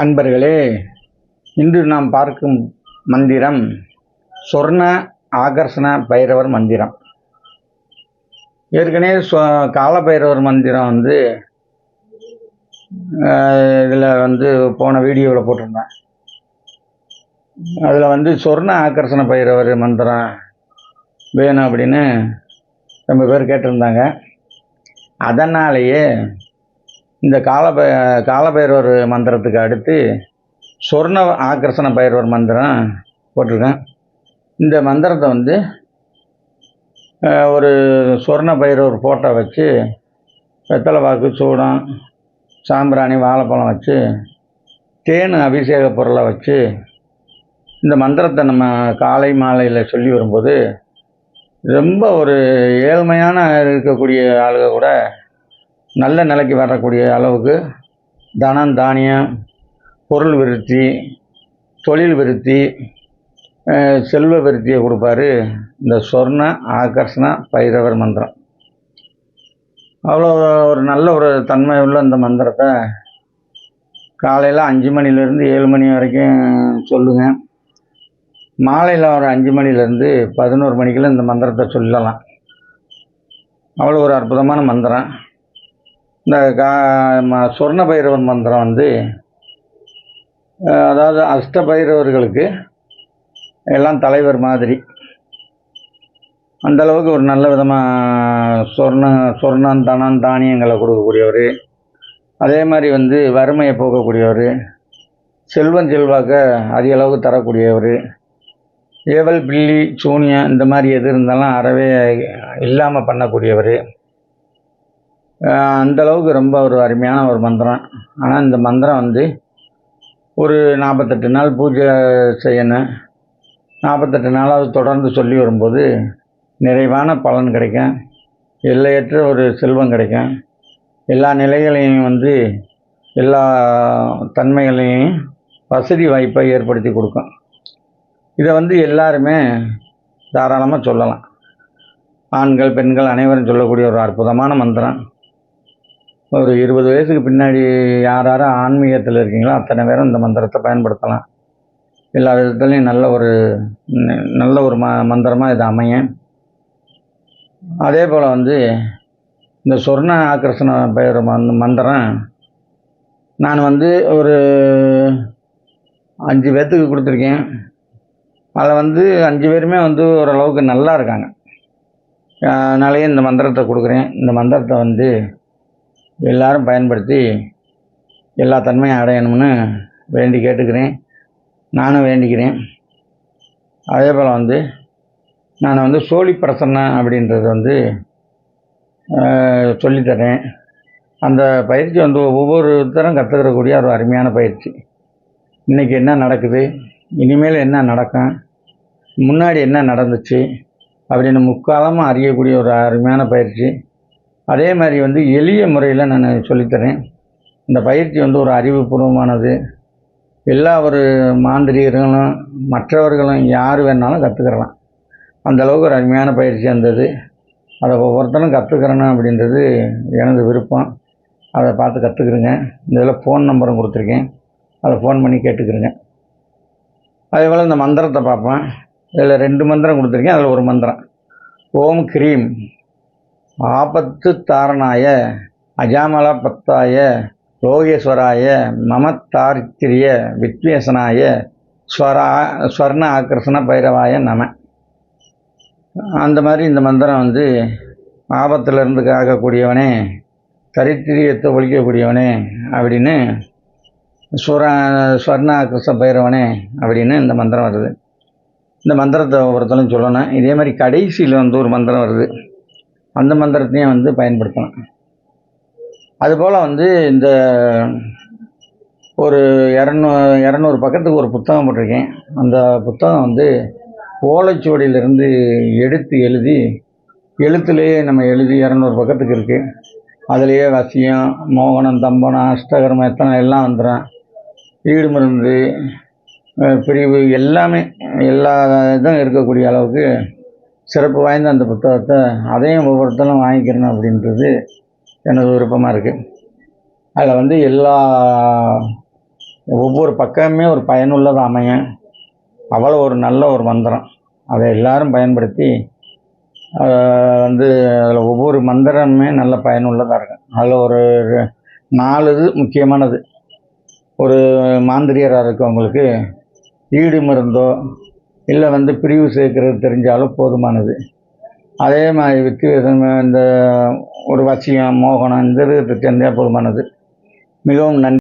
அன்பர்களே இன்று நாம் பார்க்கும் மந்திரம் சொர்ண ஆகர்ஷண பைரவர் மந்திரம். ஏற்கனவே சொ கால பைரவர் மந்திரம் வந்து இதில் வந்து போன வீடியோவில் போட்டிருந்தேன். அதில் வந்து சொர்ண ஆகர்ஷண பைரவர் மந்திரம் வேணும் அப்படின்னு ரொம்ப பேர் கேட்டிருந்தாங்க. அதனாலேயே இந்த காலபை காலபைரவர் மந்திரத்துக்கு அடுத்து சொர்ண ஆக்கர்ஷண பைரவர் மந்திரம் போட்டிருக்கேன். இந்த மந்திரத்தை வந்து ஒரு சொர்ண பைரவர் ஃபோட்டோ வச்சு வெத்தலை பாக்கு சூடம் சாம்பிராணி வாழைப்பழம் வச்சு தேன் அபிஷேக பொருளை வச்சு இந்த மந்திரத்தை நம்ம காலை மாலையில் சொல்லி வரும்போது ரொம்ப ஒரு ஏழ்மையான இருக்கக்கூடிய ஆளுக கூட நல்ல நிலைக்கு வரக்கூடிய அளவுக்கு தனம் தானியம் பொருள் விருத்தி தொழில் விருத்தி செல்வ விருத்தியை கொடுப்பாரு. இந்த சொர்ண ஆகர்ஷண பைரவர் மந்திரம். அவ்வளோ ஒரு நல்ல ஒரு தன்மை உள்ள இந்த மந்திரத்தை காலையில் அஞ்சு மணிலேருந்து ஏழு மணி வரைக்கும் சொல்லுங்க. மாலையில் ஒரு அஞ்சு மணிலேருந்து பதினோரு மணிக்குள்ள இந்த மந்திரத்தை சொல்லலாம். அவ்வளோ ஒரு அற்புதமான மந்திரம். இந்த கா சொர்ண பைரவர் மந்திரம் வந்து அதாவது அஷ்ட பைரவர்களுக்கு எல்லாம் தலைவர் மாதிரி. அந்தளவுக்கு ஒரு நல்ல விதமாக சொர்ண சொர்ணம் தனம் தானியங்களை கொடுக்கக்கூடியவர். அதே மாதிரி வந்து வறுமையை போக்கக்கூடியவர். செல்வம் செல்வாக்க அதிக அளவுக்கு தரக்கூடியவர். ஏவல் பில்லி சூனியம் இந்த மாதிரி எது இருந்தாலும் அறவே இல்லாமல் பண்ணக்கூடியவர். அந்தளவுக்கு ரொம்ப ஒரு அருமையான ஒரு மந்திரம். ஆனால் இந்த மந்திரம் வந்து ஒரு நாற்பத்தெட்டு நாள் பூஜை செய்யணும் நாற்பத்தெட்டு நாளாவது தொடர்ந்து சொல்லி வரும்போது நிறைவான பலன் கிடைக்கும். எல்லையற்ற ஒரு செல்வம் கிடைக்கும். எல்லா நிலைகளையும் வந்து எல்லா தன்மைகளையும் வசதி வாய்ப்பை ஏற்படுத்தி கொடுக்கும். இதை வந்து எல்லாருமே தாராளமாக சொல்லலாம். ஆண்கள் பெண்கள் அனைவரும் சொல்லக்கூடிய ஒரு அற்புதமான மந்திரம். ஒரு இருபது வயசுக்கு பின்னாடி யார் யார் ஆன்மீகத்தில் இருக்கீங்களோ அத்தனை பேரும் இந்த மந்திரத்தை பயன்படுத்தலாம். எல்லா விதத்துலேயும் நல்ல ஒரு நல்ல ஒரு ம மந்திரமாக இது அமையும். அதே போல் வந்து இந்த சொர்ண ஆக்கர்ஷண பெயர் மந் மந்திரம். நான் வந்து ஒரு அஞ்சு பேர்த்துக்கு கொடுத்துருக்கேன். அதில் வந்து அஞ்சு பேருமே வந்து ஓரளவுக்கு நல்லா இருக்காங்க. அதனாலேயே இந்த மந்திரத்தை கொடுக்குறேன். இந்த மந்திரத்தை வந்து எல்லாரும் பயன்படுத்தி எல்லா தன்மையும் அடையணும்னு வேண்டி கேட்டுக்கிறேன். நானும் வேண்டிக்கிறேன். அதே போல் வந்து நான் வந்து சோழி பிரசன்ன அப்படின்றது வந்து சொல்லித்தரேன் அந்த பயிற்சி வந்து ஒவ்வொருத்தரும் கற்றுக்கிறக்கூடிய ஒரு அருமையான பயிற்சி. இன்றைக்கி என்ன நடக்குது? இனிமேல் என்ன நடக்கும்? முன்னாடி என்ன நடந்துச்சு? அப்படின்னு முக்காலமாக அறியக்கூடிய ஒரு அருமையான பயிற்சி. அதே மாதிரி வந்து எளிய முறையில் நான் சொல்லித்தரேன். இந்த பயிற்சி வந்து ஒரு அறிவுபூர்வமானது. எல்லா ஒரு மாந்திரிகர்களும் மற்றவர்களும் யார் வேணாலும் கற்றுக்கிறலாம் அந்த அளவுக்கு ஒரு அருமையான பயிற்சி இருந்தது அதை ஒவ்வொருத்தரும் கற்றுக்கிறணும் அப்படின்றது எனது விருப்பம். அதை பார்த்து கற்றுக்குறேங்க இதில் ஃபோன் நம்பரும் கொடுத்துருக்கேன். அதை ஃபோன் பண்ணி கேட்டுக்கிறேங்க அதே போல் இந்த மந்திரத்தை பார்ப்பேன். இதில் ரெண்டு மந்திரம் கொடுத்துருக்கேன். அதில் ஒரு மந்திரம். ஓம் கிரீம். ஆபத்து தாரணாய அஜாமல பத்தாய லோகேஸ்வராய மமத்தாரித்திரிய வித்வேசனாய ஸ்வரா ஸ்வர்ண ஆக்கர்ஷண பைரவாய நம. அந்த மாதிரி இந்த மந்திரம் வந்து ஆபத்திலிருந்து காக்கக்கூடியவனே தரித்திரியத்தை ஒழிக்கக்கூடியவனே அப்படின்னு ஸ்வர ஸ்வர்ண ஆக்கர்ஷ பைரவனே அப்படின்னு இந்த மந்திரம் வருது. இந்த மந்திரத்தை ஒவ்வொருத்தரும் சொல்லணும். இதே மாதிரி கடைசியில் வந்து ஒரு மந்திரம் வருது. அந்த மந்திரத்தையும் வந்து பயன்படுத்தலாம் அதுபோல் வந்து இந்த ஒரு இரநூ இரநூறு பக்கத்துக்கு ஒரு புத்தகம் போட்டிருக்கேன். அந்த புத்தகம் வந்து ஓலைச்சுவடியிலிருந்து எடுத்து எழுதி எழுத்துலேயே நம்ம எழுதி இரநூறு பக்கத்துக்கு இருக்குது அதுலேயே வசியம் மோகனம் தம்பனம் அஷ்டகரம் எத்தனை எல்லாம் வந்துடும் ஈடு மருந்து பிரிவு எல்லாமே எல்லா இதுவும் இருக்கக்கூடிய அளவுக்கு சிறப்பு வாய்ந்த அந்த புத்தகத்தை அதையும் ஒவ்வொருத்தரும் வாங்கிக்கிறணும் அப்படின்றது எனது விருப்பமாக இருக்குது அதில் வந்து எல்லா ஒவ்வொரு பக்கமே ஒரு பயனுள்ளதாக அமையும் அவ்வளோ ஒரு நல்ல ஒரு மந்திரம். அதை எல்லாரும் பயன்படுத்தி வந்து அதில் ஒவ்வொரு மந்திரமுமே நல்ல பயனுள்ளதாக இருக்கும் அதில் ஒரு நாலு இது முக்கியமானது. ஒரு மாந்திரியராக இருக்கவங்களுக்கு ஈடு மருந்தோ இல்லை வந்து பிரிவு சேர்க்கறது தெரிஞ்சாலும் போதுமானது. அதே மாதிரி வித்தியாசம் இந்த ஒரு வசியம் மோகனம் இந்த இது தெரிஞ்சால் போதுமானது. மிகவும் நன்றி.